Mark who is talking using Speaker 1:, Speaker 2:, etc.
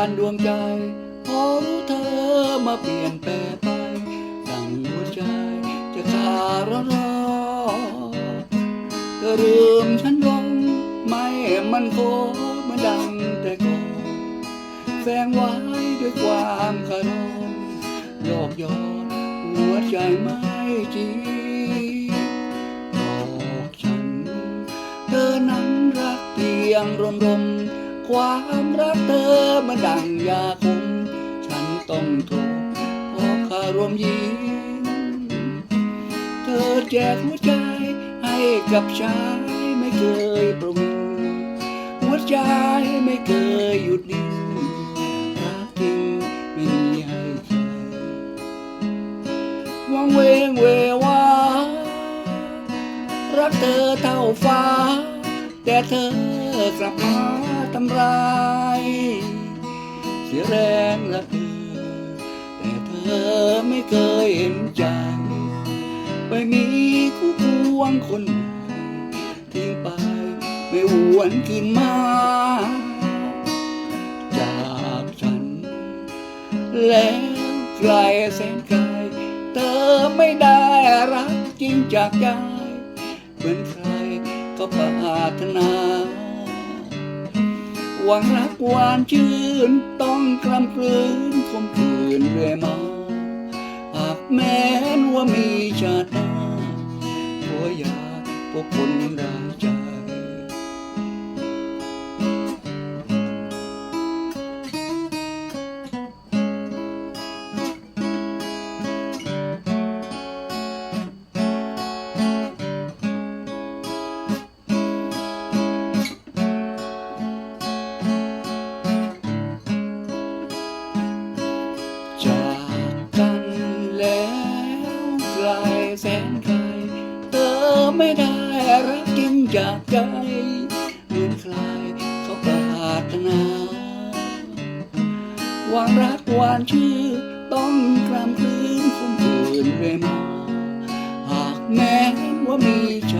Speaker 1: านดวงใจพอรู้เธอมาเปลี่ยนแปลไปดังหัวใจจะขาดร้อนเธอลืมฉันลงไม่มันโคเหมาดังแต่ก่อนแฝงไว้ด้วยความคารมหยอกยอนหัวใจไม่จริงบอกฉัน เธอนั้นรักเพียงรมรมๆ ความรักเธอมันดังยาคมฉันต้องทนเพราะคารมยิงเธอแจกหัวใจให้กับชายไม่เคยประวิงหัวใจไม่เคยหยุดนิ่งรักจริงไม่มีให้ใครวังเวงเววารักเธอเท่าฟ้า แต่เธอกลับมาทำร้ายเสียแรงรักเธอแต่เธอไม่เคยเห็นใจไปมีคู่ควงคนใหม่ทิ้งไปไม่หวนคืนมา จากฉัน แล้วไกลแสนไกลเธอไม่ได้รักจริงจากใจเหมือนใคร ก็ปรารถนา หวังรักหวานชื่นต้องกลำกลืนคมคืนเรื่อยมาหากแม้นว่ามีชาติหน้าขออย่าพวกคนร้ายใจ ไม่ได้รักจริงจากใจเหมือนใครเขาปรารถนาวางรักหวานชื่อต้องกลำกลืนคมคืนเรื่อยมาหากแม้ว่ามีใจ